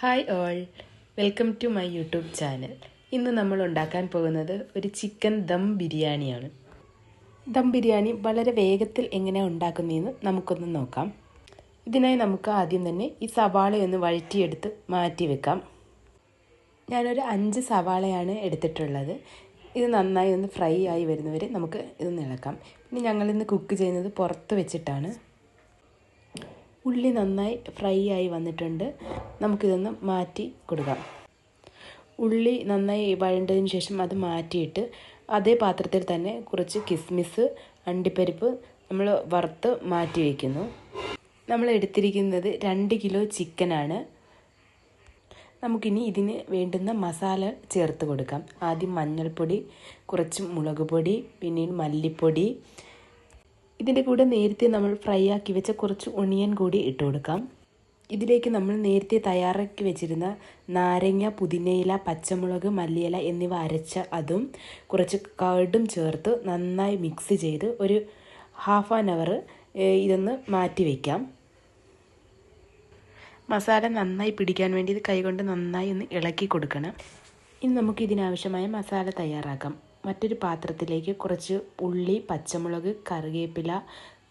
Hi all welcome to my YouTube channel ഇന്ന് നമ്മൾ ഉണ്ടാക്കാൻ പോകുന്നത് ഒരു ചിക്കൻ ദം ബിരിയാണിയാണ്. ദം ബിരിയാണി വളരെ വേഗത്തിൽ എങ്ങനെ ഉണ്ടാക്കുന്നതെന്ന് നമുക്കൊന്ന് നോക്കാം. ഇതിനായി നമുക്ക് ആദ്യം തന്നെ ഈ സവാളയൊന്ന് വഴറ്റിയെടുത്ത് മാറ്റി വെക്കാം. ഞാനൊരു അഞ്ച് സവാളയാണ് എടുത്തിട്ടുള്ളത്. ഇത് നന്നായി ഒന്ന് ഫ്രൈ ആയി വരുന്നവരെ നമുക്ക് ഇത് ഇളക്കാം. പിന്നെ ഞങ്ങളിന്ന് കുക്ക് ചെയ്യുന്നത് പുറത്ത് വെച്ചിട്ടാണ്. ഉള്ളി നന്നായി ഫ്രൈ ആയി വന്നിട്ടുണ്ട്. നമുക്കിതൊന്ന് മാറ്റി കൊടുക്കാം. ഉള്ളി നന്നായി വഴണ്ടതിന് ശേഷം അത് മാറ്റിയിട്ട് അതേ പാത്രത്തിൽ തന്നെ കുറച്ച് കിസ്മിസ് അണ്ടിപ്പരിപ്പ് നമ്മൾ വറുത്ത് മാറ്റി വയ്ക്കുന്നു നമ്മൾ എടുത്തിരിക്കുന്നത് രണ്ട് കിലോ ചിക്കനാണ് നമുക്കിനി ഇതിന് വേണ്ടുന്ന മസാല ചേർത്ത് കൊടുക്കാം. ആദ്യം മഞ്ഞൾപ്പൊടി കുറച്ച് മുളക് പൊടി പിന്നീട് മല്ലിപ്പൊടി ഇതിന്റെ കൂടെ നേരത്തെ നമ്മൾ ഫ്രൈ ആക്കി വെച്ച കുറച്ച് ഒണിയൻ കൂടി ഇട്ട് കൊടുക്കാം. ഇതിലേക്ക് നമ്മൾ നേരത്തെ തയ്യാറാക്കി വെച്ചിരുന്ന നാരങ്ങ പുതിനയില പച്ചമുളക് മല്ലിയില എന്നിവ അരച്ച അതും കുറച്ച് കാർഡും ചേർത്ത് നന്നായി മിക്സ് ചെയ്ത് ഒരു ഹാഫ് ആൻ അവർ ഇതൊന്ന് മാറ്റി വയ്ക്കാം മസാല നന്നായി പിടിക്കാൻ വേണ്ടി ഇത് കൈകൊണ്ട് നന്നായി ഒന്ന് ഇളക്കി കൊടുക്കണം. ഇനി നമുക്ക് ഇതിനാവശ്യമായ മസാല തയ്യാറാക്കാം. മറ്റൊരു പാത്രത്തിലേക്ക് കുറച്ച് ഉള്ളി പച്ചമുളക് കറിവേപ്പില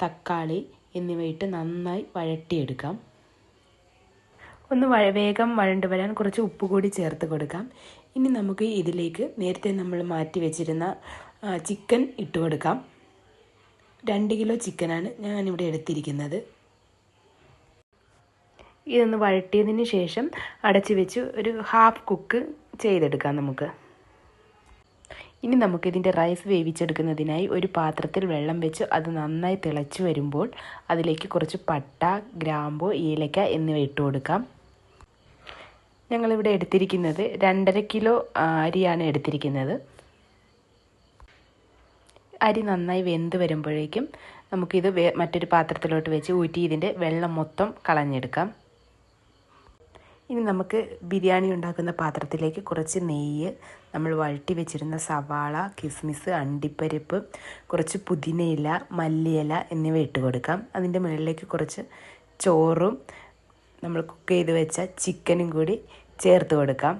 തക്കാളി എന്നിവയിട്ട് നന്നായി വഴട്ടിയെടുക്കാം ഒന്ന് വേഗം വഴണ്ടു വരാൻ കുറച്ച് ഉപ്പ് കൂടി ചേർത്ത് കൊടുക്കാം. ഇനി നമുക്ക് ഇതിലേക്ക് നേരത്തെ നമ്മൾ മാറ്റി വെച്ചിരുന്ന ചിക്കൻ ഇട്ട് കൊടുക്കാം. രണ്ട് കിലോ ചിക്കനാണ് ഞാനിവിടെ എടുത്തിരിക്കുന്നത്. ഇതൊന്ന് വഴട്ടിയതിന് ശേഷം അടച്ചു വെച്ച് ഒരു ഹാഫ് കുക്ക് ചെയ്തെടുക്കാം നമുക്ക്. ഇനി നമുക്കിതിന്റെ റൈസ് വേവിച്ചെടുക്കുന്നതിനായി ഒരു പാത്രത്തിൽ വെള്ളം വെച്ച് അത് നന്നായി തിളച്ചു വരുമ്പോൾ അതിലേക്ക് കുറച്ച് പട്ട ഗ്രാമ്പു ഏലക്ക എന്നിവ ഇട്ട് കൊടുക്കാം. ഞങ്ങളിവിടെ എടുത്തിരിക്കുന്നത് രണ്ടര കിലോ അരിയാണ് എടുത്തിരിക്കുന്നത്. അരി നന്നായി വെന്ത് വരുമ്പോഴേക്കും നമുക്കിത് മറ്റൊരു പാത്രത്തിലോട്ട് വെച്ച് ഊറ്റി ഇതിന്റെ വെള്ളം മൊത്തം കളഞ്ഞെടുക്കാം. ഇനി നമുക്ക് ബിരിയാണി ഉണ്ടാക്കുന്ന പാത്രത്തിലേക്ക് കുറച്ച് നെയ്യ് നമ്മൾ വഴറ്റി വെച്ചിരുന്ന സവാള കിസ്മിസ് അണ്ടിപ്പരിപ്പ് കുറച്ച് പുതിനയില മല്ലിയില എന്നിവ ഇട്ട് കൊടുക്കാം. അതിന്റെ മുകളിലേക്ക് കുറച്ച് ചോറും നമ്മൾ കുക്ക് ചെയ്ത് വെച്ച ചിക്കനും കൂടി ചേർത്ത് കൊടുക്കാം.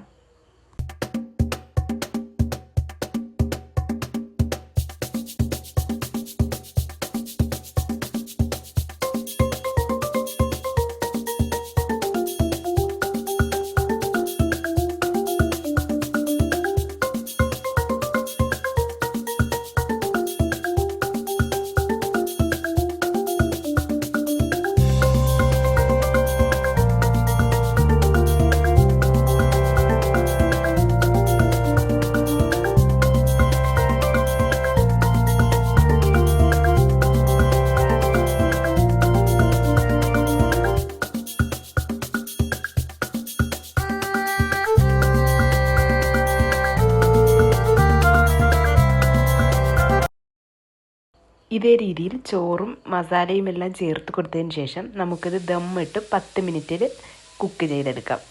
ഇതേ രീതിയിൽ ചോറും മസാലയും എല്ലാം ചേർത്ത് കൊടുത്തതിന് ശേഷം നമുക്കിത് ദമ്മിട്ട് പത്ത് മിനിറ്റിൽ കുക്ക് ചെയ്തെടുക്കാം.